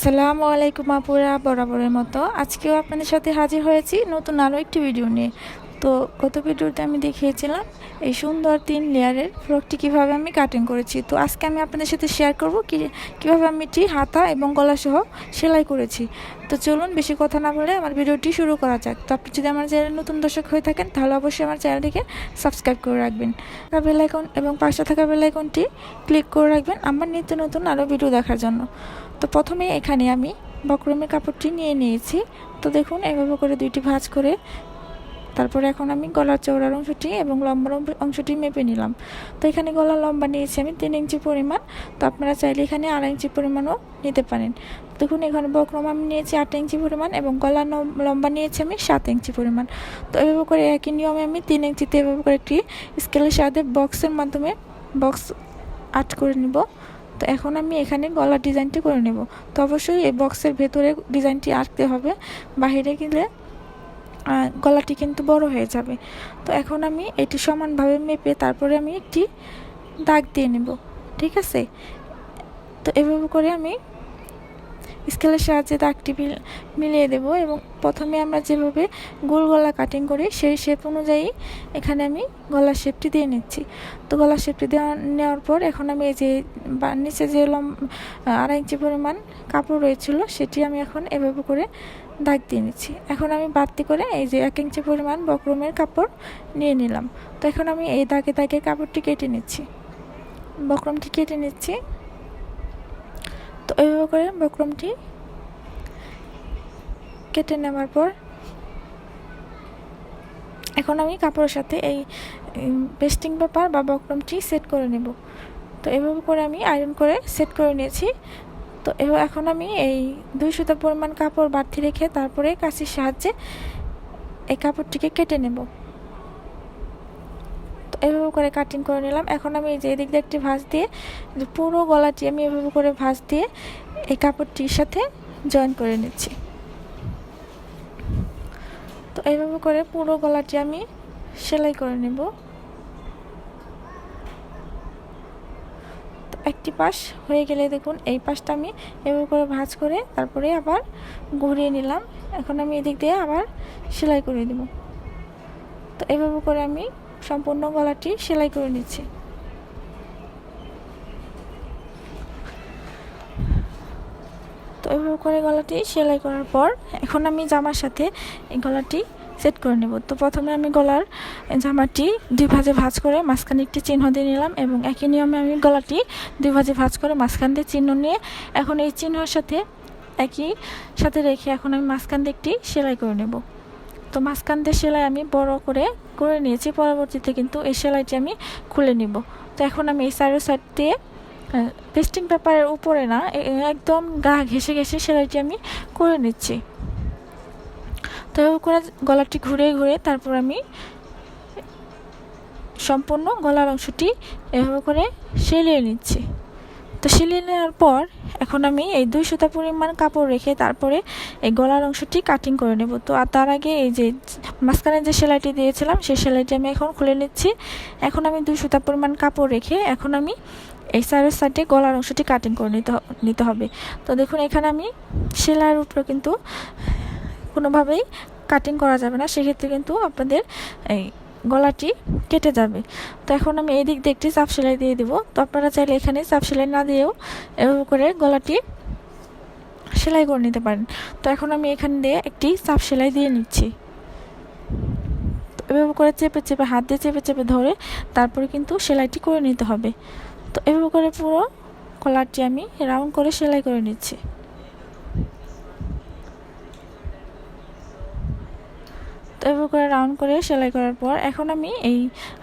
আসসালামু আলাইকুম আপুরা, বরাবরের মতো। আজকেও আপনাদের সাথে হাজির হয়েছি নতুন আরও একটি ভিডিও নিয়ে। তো গত ভিডিওতে আমি দেখিয়েছিলাম এই সুন্দর তিন লেয়ারের ফ্রকটি কীভাবে আমি কাটিং করেছি। তো আজকে আমি আপনাদের সাথে শেয়ার করব কি, কীভাবে আমি এটি হাতা এবং গলা সহ সেলাই করেছি। তো চলুন বেশি কথা না বলে আমার ভিডিওটি শুরু করা যাক। তো আপনি যদি আমার চ্যানেল নতুন দর্শক হয়ে থাকেন, তাহলে অবশ্যই আমার চ্যানেলটিকে সাবস্ক্রাইব করে রাখবেন। বেল এবং পাশে থাকা বেল আইকনটি ক্লিক করে রাখবেন আমার নিত্য নতুন আরও ভিডিও দেখার জন্য। তো প্রথমে এখানে আমি বক্রমের কাপড়টি নিয়ে নিয়েছি। তো দেখুন, এভাবে করে দুইটি ভাঁজ করে তারপরে এখন আমি গলার চওড়ার অংশটি এবং লম্বার অংশটি মেপে নিলাম। তো এখানে গলা লম্বা নিয়েছি আমি তিন ইঞ্চি পরিমাণ। তো আপনারা চাইলে এখানে আড়াই ইঞ্চি পরিমাণও নিতে পারেন। দেখুন, এখানে বক্রম আমি নিয়েছি আট ইঞ্চি পরিমাণ এবং গলা লম্বা নিয়েছি আমি সাত ইঞ্চি পরিমাণ। তো এভাবে করে একই নিয়মে আমি তিন ইঞ্চিতে এভাবে করে একটি স্কেলের সাথে বক্সের মাধ্যমে বক্স আট করে নিব। তো এখন আমি এখানে গলার ডিজাইনটি করে নেব। তো অবশ্যই এই বক্সের ভেতরে ডিজাইনটি আঁকতে হবে। বাহিরে গেলে গলাটি কিন্তু বড় হয়ে যাবে। তো এখন আমি এটি সমানভাবে মেপে তারপরে আমি একটি দাগ দিয়ে নেব, ঠিক আছে? তো এভাবে করে আমি স্কেলের সাহায্যে দাগটি মিলিয়ে দেব এবং প্রথমে আমরা যেভাবে গোল গলা কাটিং করি, সেই শেপ অনুযায়ী এখানে আমি গলার শেপটি দিয়ে নিচ্ছি। তো গলার শেপটি দেওয়া, নেওয়ার পর এখন আমি এই যে নিচে যে লম আড়াই ইঞ্চি পরিমাণ কাপড় রয়েছিল, সেটি আমি এখন এভাবে করে দাগ দিয়ে নিচ্ছি। এখন আমি বাড়তি করে এই যে এক ইঞ্চি পরিমাণ বক্রমের কাপড় নিয়ে নিলাম। তো এখন আমি এই দাগে দাগে কাপড়টি কেটে নিচ্ছি। বক্রমটি কেটে নিচ্ছি। তো এইভাবে করে বক্রমটি কেটে নেওয়ার পর এখন আমি কাপড়ের সাথে এই পেস্টিং পেপার বা বক্রমটি সেট করে নেব। তো এভাবে করে আমি আয়রন করে সেট করে নিয়েছি। তো এখন আমি এই দুই সুতা পরিমাণ কাপড় বাড়তি রেখে তারপরে কাশির সাহায্যে এই কাপড়টিকে কেটে নেব। তো এভাবে করে কাটিং করে নিলাম। এখন আমি এই যে এদিক দিয়ে একটি ভাঁজ দিয়ে পুরো গলাটি আমি এভাবে করে ভাঁজ দিয়ে এই কাপড়টির সাথে জয়েন করে নিচ্ছি। তো এইভাবে করে পুরো গলাটি আমি সেলাই করে নেব। একটি পাশ হয়ে গেলে দেখুন, এই পাশটা আমি এভাবে করে ভাঁজ করে তারপরে আবার ঘুরিয়ে নিলাম। এখন আমি এদিক দিয়ে আবার সেলাই করে দেব তো এভাবে করে আমি সম্পূর্ণ গলাটি সেলাই করে নিচ্ছি। তো এভাবে করে গলাটি সেলাই করার পর এখন আমি জামার সাথে এই গলাটি সেট করে নেব। তো প্রথমে আমি গলার জামাটি দুই ভাজে ভাজ করে মাঝখানে একটি চিহ্ন দিয়ে নিলাম এবং একই নিয়মে আমি গলাটি দুই ভাজে ভাজ করে মাঝখান দিয়ে চিহ্ন নিয়ে এখন এই চিহ্নের সাথে একই সাথে রেখে এখন আমি মাঝখান দিয়ে একটি সেলাই করে নেব। তো মাঝখান দিয়ে সেলাই আমি বড় করে করে নিয়েছি। পরবর্তীতে কিন্তু এই সেলাইটি আমি খুলে নিব। তো এখন আমি এই সাইডের সাইড দিয়ে পেস্টিং পেপারের উপরে না একদম গা ঘেসে ঘেসে সেলাইটি আমি করে নিচ্ছি। তো করে গলাটি ঘুরে ঘুরে তারপর আমি সম্পূর্ণ গলার অংশটি এভাবে করে সেলিয়ে নিচ্ছি। তো সেলিয়ে নেওয়ার পর এখন আমি এই দুই সুতা পরিমাণ কাপড় রেখে তারপরে এই গলার অংশটি কাটিং করে নেব। তো আর তার আগে এই যে মাঝখানে যে সেলাইটি দিয়েছিলাম, সেই সেলাইটি আমি এখন খুলে নিচ্ছি। এখন আমি দুই সুতা পরিমাণ কাপড় রেখে এখন আমি এই সাইডের সাইডে গলার অংশটি কাটিং করে নিতে নিতে হবে। তো দেখুন, এখানে আমি সেলাইয়ের উপরে কিন্তু কোনোভাবেই কাটিং করা যাবে না, সেক্ষেত্রে কিন্তু আপনাদের এই গলাটি কেটে যাবে। তো এখন আমি এই দিক দিয়ে একটি চাপ সেলাই দিয়ে দিব। তো আপনারা চাইলে এখানে চাপ সেলাই না দিয়েও এভাবে করে গলাটি সেলাই করে নিতে পারেন। তো এখন আমি এখান দিয়ে একটি চাপ সেলাই দিয়ে নিচ্ছি। এভাবে করে চেপে চেপে, হাত দিয়ে চেপে চেপে ধরে তারপরে কিন্তু সেলাইটি করে নিতে হবে। তো এভাবে করে পুরো কলারটি আমি রাউন্ড করে সেলাই করে নিচ্ছি। এভাবে করে রাউন্ড করে সেলাই করার পর এখন আমি এই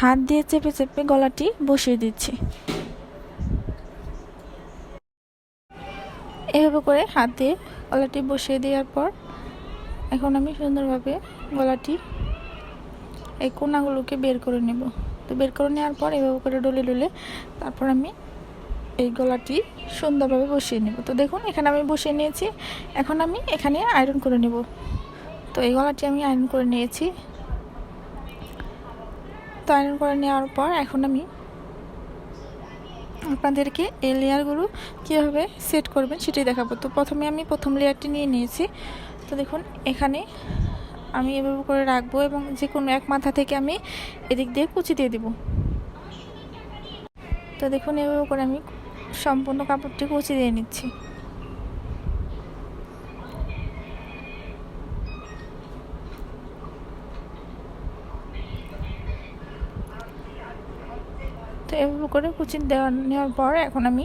হাত দিয়ে চেপে চেপে গলাটি বসিয়ে দিচ্ছি। এভাবে করে হাত দিয়ে গলাটি বসিয়ে দেওয়ার পর এখন আমি সুন্দরভাবে গলাটি এই কোনাগুলোকে বের করে নেব। তো বের করে নেওয়ার পর এভাবে করে ডলে ডলে তারপর আমি এই গলাটি সুন্দরভাবে বসিয়ে নেব। তো দেখুন, এখানে আমি বসিয়ে নিয়েছি। এখন আমি এখানে আয়রন করে নেব। তো এই গলাটি আমি আয়রন করে নিয়েছি। তো আয়রন করে নেওয়ার পর এখন আমি আপনাদেরকে এই লেয়ারগুলো কীভাবে সেট করবেন সেটাই দেখাবো। তো প্রথমে আমি প্রথম লেয়ারটি নিয়ে নিয়েছি। তো দেখুন, এখানে আমি এভাবে করে রাখব এবং যে কোনো এক মাথা থেকে আমি এদিক দিয়ে কুচি দিয়ে দিব। তো দেখুন, এভাবে করে আমি সম্পূর্ণ কাপড়টি কুচি দিয়ে নিচ্ছি। তো এভাবে করে কুচি দেওয়া নেওয়ার পর এখন আমি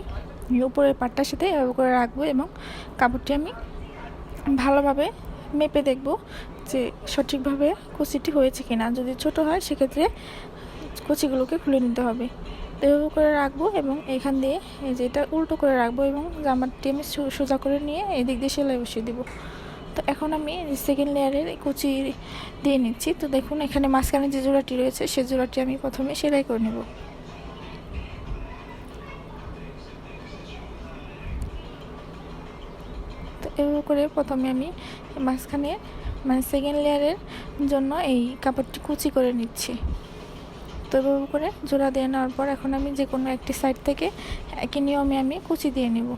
উপরের পাটটার সাথে এভাবে করে রাখব এবং কাপড়টি আমি ভালোভাবে মেপে দেখব যে সঠিকভাবে কুচিটি হয়েছে কিনা। যদি ছোট হয়, সেক্ষেত্রে কুচিগুলোকে খুলে নিতে হবে। তো এভাবে করে রাখব এবং এখান দিয়ে এই যে এটা উল্টো করে রাখব এবং জামাটি আমি সোজা করে নিয়ে এদিক দিয়ে সেলাই বসিয়ে দেবো। তো এখন আমি সেকেন্ড লেয়ারের কুচি দিয়ে নিচ্ছি। তো দেখুন, এখানে মাঝখানে যে জোড়াটি রয়েছে, সে জোড়াটি আমি প্রথমে সেলাই করে নেব। এভাবে করে প্রথমে আমি মাঝখানে মানে সেকেন্ড লেয়ারের জন্য এই কাপড়টি কুচি করে নিচ্ছি। তো এভাবে করে জোড়া দিয়ে নেওয়ার পর এখন আমি যে কোনো একটি সাইড থেকে একই নিয়মে আমি কুচি দিয়ে নেব।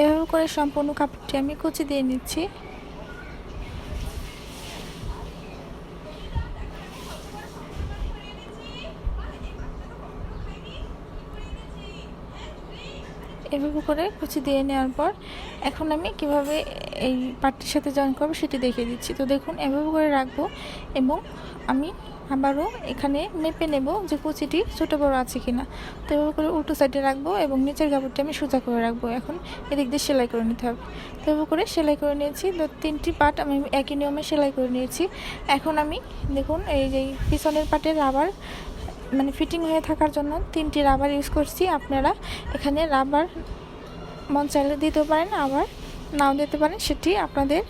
এভাবে করে সম্পূর্ণ কাপড়টি আমি কুচি দিয়ে নিচ্ছি। এভাবে করে কুচি দিয়ে নেওয়ার পর এখন আমি কীভাবে এই পাটটির সাথে জয়েন করব সেটি দেখিয়ে দিচ্ছি। তো দেখুন, এভাবে করে রাখব এবং আমি আবারও এখানে মেপে নেব যে কুচিটি ছোটো বড় আছে কিনা। তো এভাবে করে উল্টো সাইডে রাখব এবং নিচের কাপড়টি আমি সোজা করে রাখব। এখন এদিক দিয়ে সেলাই করে নিতে হবে। তো এভাবে করে সেলাই করে নিয়েছি। তো তিনটি পাট আমি একই নিয়মে সেলাই করে নিয়েছি। এখন আমি দেখুন, এই যে পিছনের পাটের রাবার মানে ফিটিং হয়ে থাকার জন্য তিনটি রাবার ইউজ করছি। আপনারা এখানে রাবার মন চাইলে দিতে পারেন, আবার নাও দিতে পারেন, সেটি আপনাদের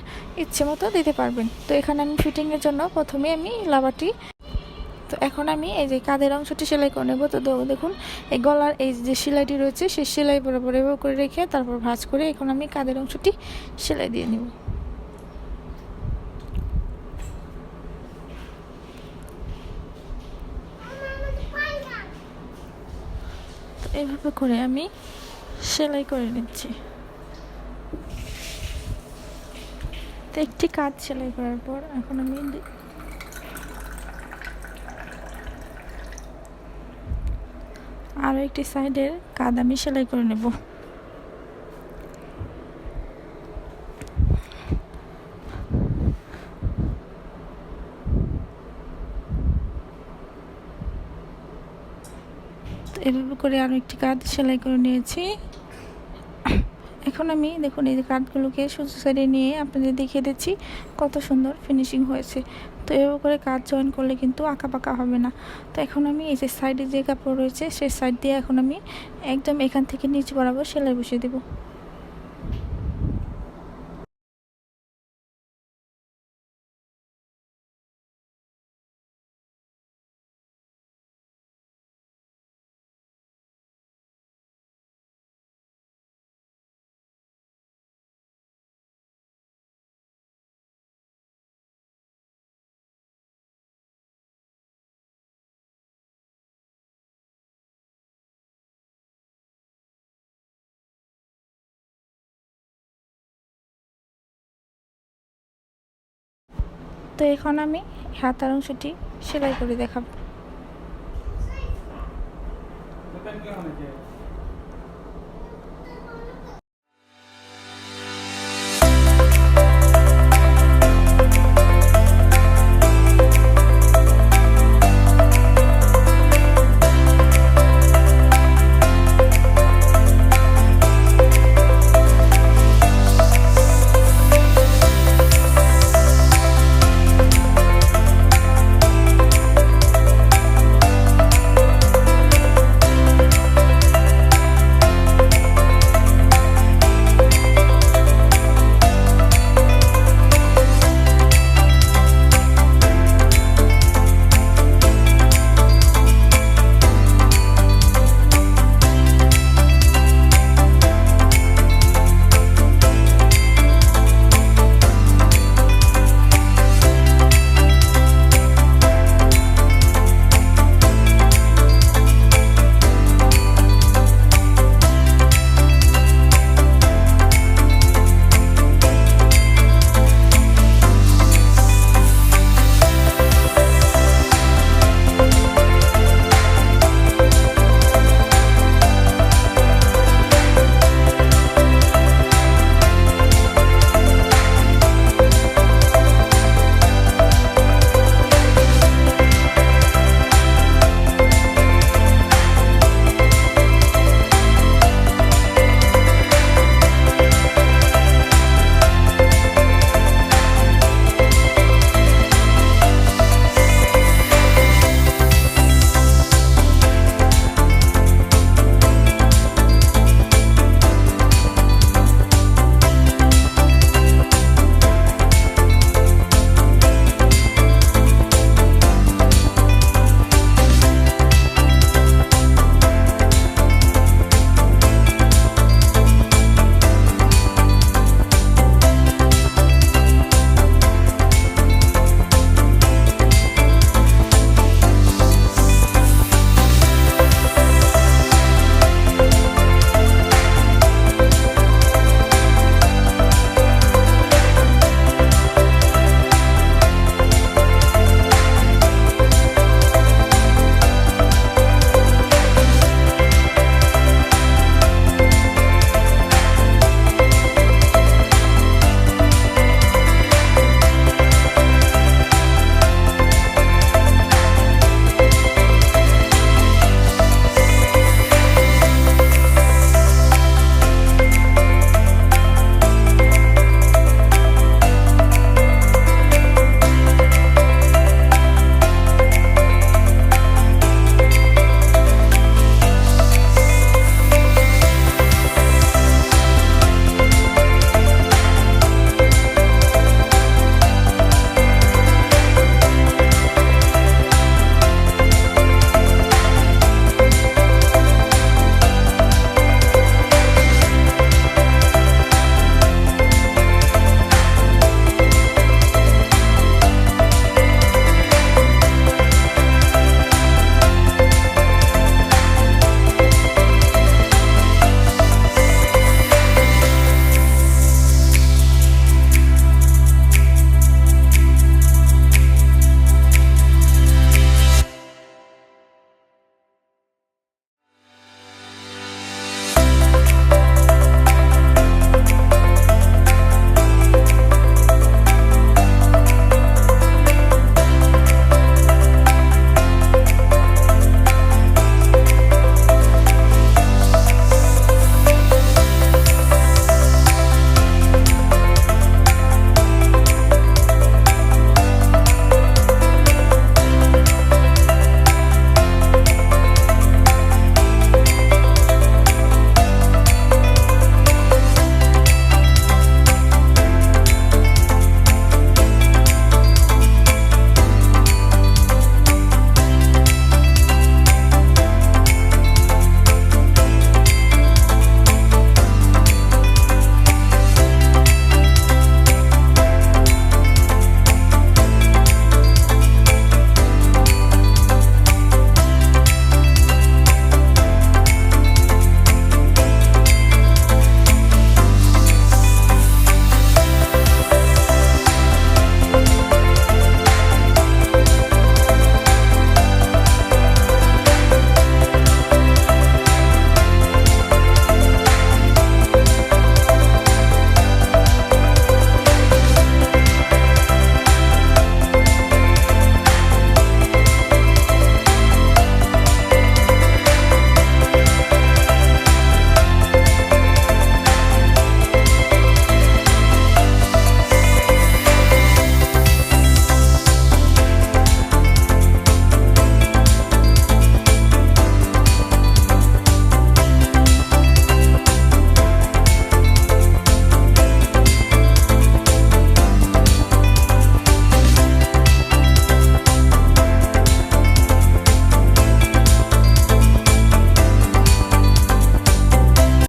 ইচ্ছে মতো দিতে পারবেন। তো এখানে আমি ফিটিংয়ের জন্য প্রথমে আমি রাবারটি তো এখন আমি এই যে কাঁধের অংশটি সেলাই করে নেব। তো দেখুন, এই গলার এই যে সেলাইটি রয়েছে, সেই সেলাই বরাবর এভাবে করে রেখে তারপর ভাঁজ করে এখন আমি কাঁধের অংশটি সেলাই দিয়ে নেব। তো এভাবে করে আমি সেলাই করে নিচ্ছি। তো একটি কাজ সেলাই করার পর এখন আমি আরও একটি সাইডের কাদ আমি সেলাই করে নেব। এভাবে করে আরও একটি কাঁধ সেলাই করে নিয়েছি। এখন আমি দেখুন, এই কাঁধগুলোকে সোজা সাইডে নিয়ে আপনাদের দেখিয়ে দিচ্ছি কত সুন্দর ফিনিশিং হয়েছে। তো এভাবে করে কাজ জয়েন করলে কিন্তু আঁকা পাকা হবে না। তো এখন আমি এই যে সাইডে যে কাপড় রয়েছে, সেই সাইড দিয়ে এখন আমি একদম এখান থেকে নিচে বরাবর সেলাই বসিয়ে দেবো। তো এখন আমি হাতার অংশটি সেলাই করে দেখাবো।